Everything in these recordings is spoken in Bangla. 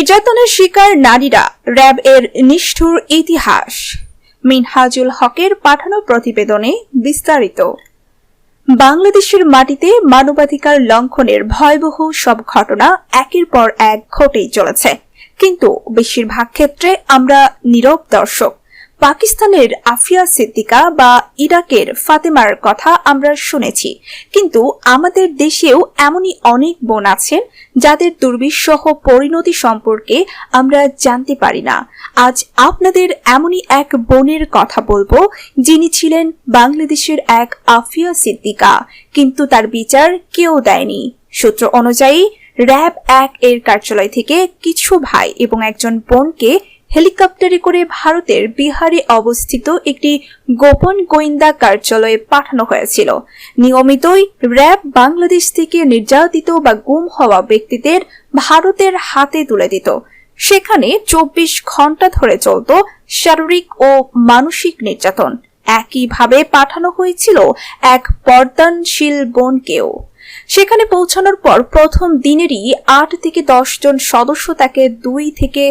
নির্যাতনের শিকার নারীরা র্যাব এর নিষ্ঠুর ইতিহাস। মিনহাজুল হকের পাঠানো প্রতিবেদনে বিস্তারিত। বাংলাদেশের মাটিতে মানবাধিকার লঙ্ঘনের ভয়াবহ সব ঘটনা একের পর এক ঘটেই চলেছে। কিন্তু বেশিরভাগ ক্ষেত্রে আমরা নীরব দর্শক। পাকিস্তানের আফিয়া সিদ্দিকা বা ইরাকের ফাতেমার কথা আমরা শুনেছি। কিন্তু আমাদের দেশেও এমনই অনেক বোন আছেন যাদের দুর্বিষহ পরিণতি সম্পর্কে আমরা জানতে পারি না। আজ আপনাদের এমনই এক বোনের কথা বলব, যিনি ছিলেন বাংলাদেশের এক আফিয়া সিদ্দিকা, কিন্তু তার বিচার কেউ দেয়নি। সূত্র অনুযায়ী, র্যাব এক এর কার্যালয় থেকে কিছু ভাই এবং একজন বোনকে হেলিকপ্টারে করে ভারতের বিহারে অবস্থিত একটি গোপন গোয়েন্দা কার্যালয়ে পাঠানো হয়েছিল। নিয়মিতই র্যাব বাংলাদেশ থেকে নির্যাতিত বা গুম হওয়া ব্যক্তিদের ভারতের হাতে তুলে দিত। সেখানে চব্বিশ ঘণ্টা ধরে চলত শারীরিক ও মানসিক নির্যাতন। একইভাবে পাঠানো হয়েছিল এক পর্দানশীল বোনকেও। সেখানে পৌঁছানোর পর প্রথম দিনেরই আট থেকে দশ জন সদস্য তাকে দুই থেকে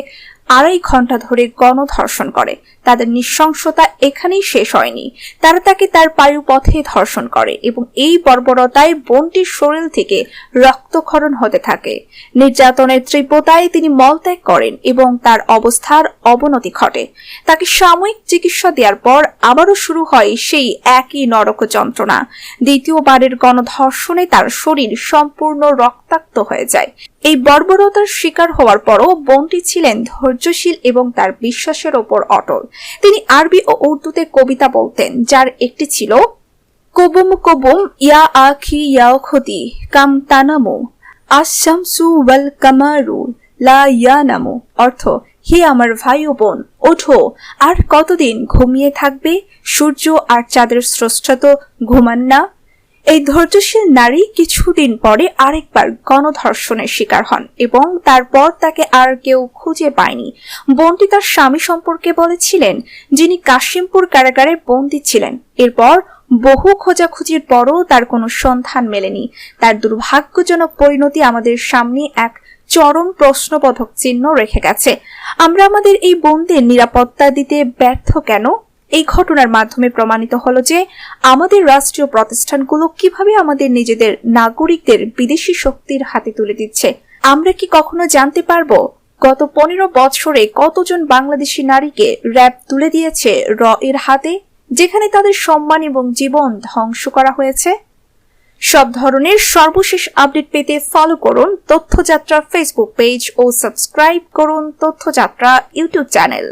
আড়াই ঘণ্টা ধরে গণধর্ষণ করে। তাদের নৃশংসতা এখানেই শেষ হয়নি। তারা তাকে তার পায়ুপথে ধর্ষণ করে এবং এই বর্বরতায় বোনটির শরীর থেকে রক্তক্ষরণ হতে থাকে। নির্যাতনের তীব্রতায় তিনি মলত্যাগ করেন এবং তার অবস্থার অবনতি ঘটে। তাকে সাময়িক চিকিৎসা দেওয়ার পর আবারও শুরু হয় সেই একই নরক যন্ত্রণা। দ্বিতীয়বারের গণধর্ষণে তার শরীর সম্পূর্ণ রক্তাক্ত হয়ে যায়। এই বর্বরতার শিকার হওয়ার পরও বোনটি ছিলেন ধৈর্যশীল এবং তার বিশ্বাসের ওপর অটল। তিনি আরবি ও উর্দুতে কবিতা বলতেন, যার একটি ছিল, কবুম কবুম ইয়া আখি ইয়া খতি কাম তানামু আশামসু ওয়াল কামারু লা ইয়ানামু। অর্থ, হে আমার ভাই ও বোন, ওঠো, আর কতদিন ঘুমিয়ে থাকবে? সূর্য আর চাঁদের স্রষ্টা তো ঘুমান না। এই ধৈর্যশীল নারী কিছুদিন পরে আরেকবার গণধর্ষণের শিকার হন এবং তারপর তাকে আর কেউ খুঁজে পায়নি। বোনটি তার স্বামী সম্পর্কে বলেছিলেন, যিনি কাশিমপুর কারাগারে বন্দী ছিলেন। এরপর বহু খোঁজাখুঁজির পরও তার কোনো সন্ধান মেলেনি। তার দুর্ভাগ্যজনক পরিণতি আমাদের সামনে এক চরম প্রশ্নবোধক চিহ্ন রেখে গেছে। আমরা আমাদের এই বোনদের নিরাপত্তা দিতে ব্যর্থ কেন? এই ঘটনার মাধ্যমে প্রমাণিত হলো যে আমাদের রাষ্ট্রীয় প্রতিষ্ঠানগুলো কীভাবে আমাদের নিজেদের নাগরিকদের বিদেশি শক্তির হাতে তুলে দিচ্ছে। আমরা কি কখনো জানতে পারব গত পনেরো বছরে কতজন বাংলাদেশি নারীকে র্যাব তুলে দিয়েছে র এর হাতে, যেখানে তাদের সম্মান এবং জীবন ধ্বংস করা হয়েছে? সব ধরনের সর্বশেষ আপডেট পেতে ফলো করুন তথ্যযাত্রা ফেসবুক পেজ ও সাবস্ক্রাইব করুন তথ্যযাত্রা ইউটিউব চ্যানেল।